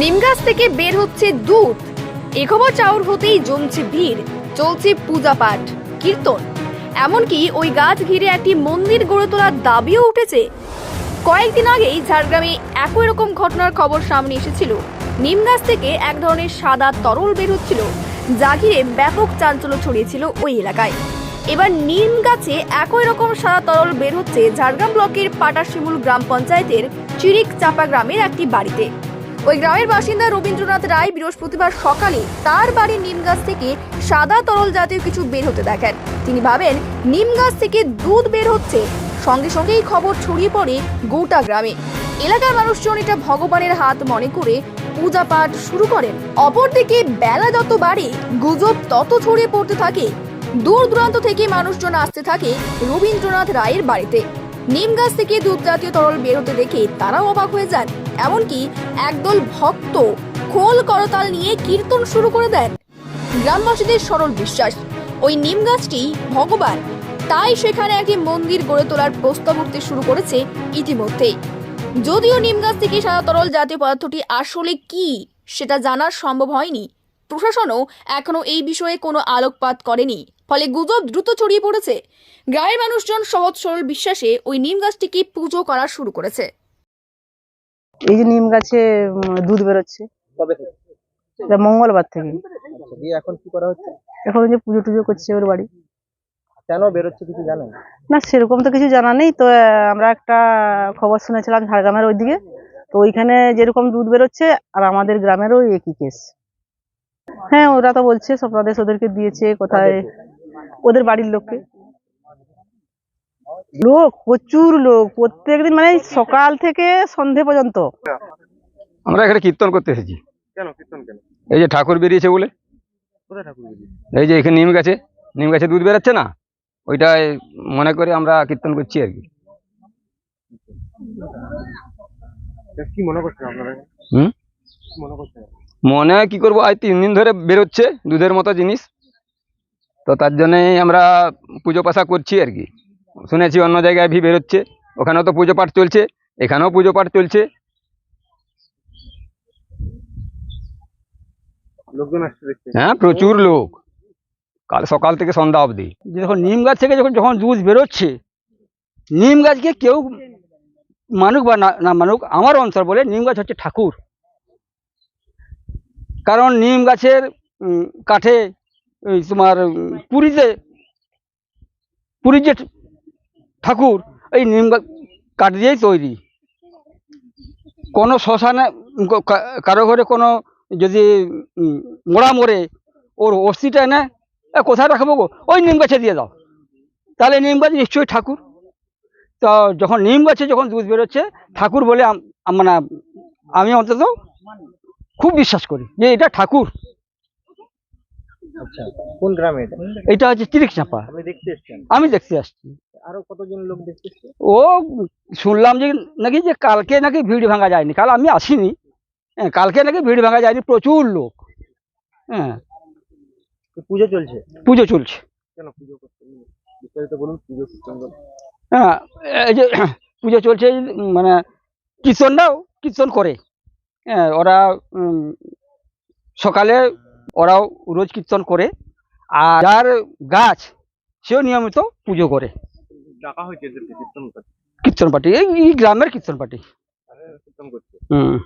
নিম গাছ থেকে বের হচ্ছে দুধ। এ খবর চাউর হতেই জমছে ভিড়, চলছে পূজা পাঠ কীর্তন। এমনকি ওই গাছ ঘিরে একটি মন্দির গড়ে তোলার দাবিও উঠেছে। কয়েকদিন আগেই ঝাড়গ্রামে একই রকম ঘটনার খবর সামনে এসেছিল। নিম গাছ থেকে এক ধরনের সাদা তরল বের হচ্ছিল, যা ঘিরে ব্যাপক চাঞ্চল্য ছড়িয়েছিল ওই এলাকায়। এবার নিম গাছে একই রকম সাদা তরল বের হচ্ছে ঝাড়গ্রাম ব্লকের পাটাশিমুল গ্রাম পঞ্চায়েতের চিরিক চাপা গ্রামের একটি বাড়িতে। ওই গ্রামের বাসিন্দা রবীন্দ্রনাথ রায় বৃহস্পতিবার সকালে তার বাড়ির নিম গাছ থেকে সাদা তরল জাতীয় কিছু বের হতে দেখেন। তিনি ভাবেন, নিম গাছ থেকে দুধ বের হচ্ছে। সঙ্গে সঙ্গে এই খবর ছড়িয়ে পড়ে গোটা গ্রামে। এলাকার মানুষজন এটা ভগবানের হাত মনে করে পূজা পাঠ শুরু করেন। অপরদিকে বেলা যত বাড়ে, গুজব তত ছড়িয়ে পড়তে থাকে। দূর দূরান্ত থেকে মানুষজন আসতে থাকে রবীন্দ্রনাথ রায়ের বাড়িতে। নিম গাছ থেকে দুধ জাতীয় তরল বেরোতে দেখে তারাও অবাক হয়ে যান। এমনকি একদল ভক্ত খোল করতাল নিয়ে কীর্তন শুরু করে দেন। গ্রামবাসীদের সরল বিশ্বাস, ওই নিম গাছটি ভগবান। তাই সেখানে একটি মন্দির গড়ে তোলার প্রস্তাব উঠতে শুরু করেছে ইতিমধ্যেই। যদিও নিম গাছ থেকে সাদা তরল জাতীয় পদার্থটি আসলে কি, সেটা জানা সম্ভব হয়নি। প্রশাসনও এখনও এই বিষয়ে কোনো আলোকপাত করেনি। ফলে গুজব দ্রুত ছড়িয়ে পড়েছে। গ্রামের মানুষজন সহজ সরল বিশ্বাসে ওই নিম গাছটিকে পুজো করা শুরু করেছে। এই যে নিম গাছে দুধ বেরোচ্ছে। মঙ্গলবার থেকে। আচ্ছা এখন কি করা হচ্ছে? এখন যে পুজো টুজো করছে ওর বাড়ি। কেন বেরোচ্ছে কিছু জানেন? না সেরকম তো কিছু জানা নেই। তো আমরা একটা খবর শুনেছিলাম ঝাড়গ্রামের ওইদিকে তো ওইখানে যেরকম দুধ বেরোচ্ছে আর আমাদের গ্রামেরও একই কেস হ্যাঁ ওরা তো বলছে স্বপ্নাদেশ ওদেরকে দিয়েছে কোথায় ওদের বাড়ির লোককে। লোক প্রচুর লোক। প্রত্যেকদিন মানে সকাল থেকে সন্ধে পর্যন্ত। আমরা এখানে কীর্তন করতে এসেছি। কেন? কীর্তন কেন? এই যে ঠাকুর বেরিয়েছে বলে। কোথায় ঠাকুর এই যে এখানে নিম গাছে। নিম গাছে দুধ বেরোচ্ছে না? ওইটাই মনে করে আমরা কীর্তন করছি আর কি। কি মনে করছেন আপনারা? হুম? কি মনে করছেন? মনে হয় কি করব? আজ তিন দিন ধরে বেরোচ্ছে দুধের মতো জিনিস। তো তার জন্যই আমরা পুজো পাশা করছি আর কি। শুনেছি অন্য জায়গায় ভি বেরোচ্ছে ওখানেও তো পুজো পাঠ চলছে এখানেও পুজো পাঠ চলছে। লোকজন আসছে দেখতে। হ্যাঁ প্রচুর লোক। কাল সকাল থেকে সন্ধ্যা অবধি। যখন নিম গাছ থেকে যখন যখন দুধ বেরোচ্ছে নিম গাছকে কেউ মানুক বা না না মানুক আমার অঞ্চল বলে নিম গাছ হচ্ছে ঠাকুর। কারণ নিম গাছের কাঠে তোমার পুরীতে পুরীর যে ঠাকুর, এই নিম কাঠ দিয়েই তৈরি। কোনো শ্মশানে কারও ঘরে কোনো যদি মোড়া মরে ওর অস্থিটা এনে কোথায় রাখব গো? ওই নিম গাছে দিয়ে দাও। তাহলে নিম গাছ নিশ্চয়ই ঠাকুর। তো যখন নিম গাছে যখন দুধ বেরোচ্ছে, ঠাকুর বলে মানে আমি অন্তত খুব বিশ্বাস করি যে এটা ঠাকুর। আচ্ছা। কোন গ্রামে এটা? এটা হচ্ছে তিরিক চাপা আপনি দেখতে এসছেন আমি। দেখতে আসছি। আরও কতজন লোক দেখতে ও শুনলাম যে নাকি যে কালকে নাকি ভিড় ভাঙা যায়নি। কাল আমি আসিনি। হ্যাঁ কালকে নাকি ভিড় ভাঙা যায়নি প্রচুর লোক। হ্যাঁ। পুজো চলছে? পুজো চলছে। কেন পুজো বিস্তারিত বলুন পুজো হ্যাঁ এই যে পুজো চলছে মানে কীর্তনরাও কীর্তন করে। হ্যাঁ ওরা সকালে ওরাও রোজ কীর্তন করে আর যার গাছ সেও নিয়মিত পুজো করে। কীর্তন পার্টি এই গ্রামের কীর্তন পার্টি। কীর্তন হুম।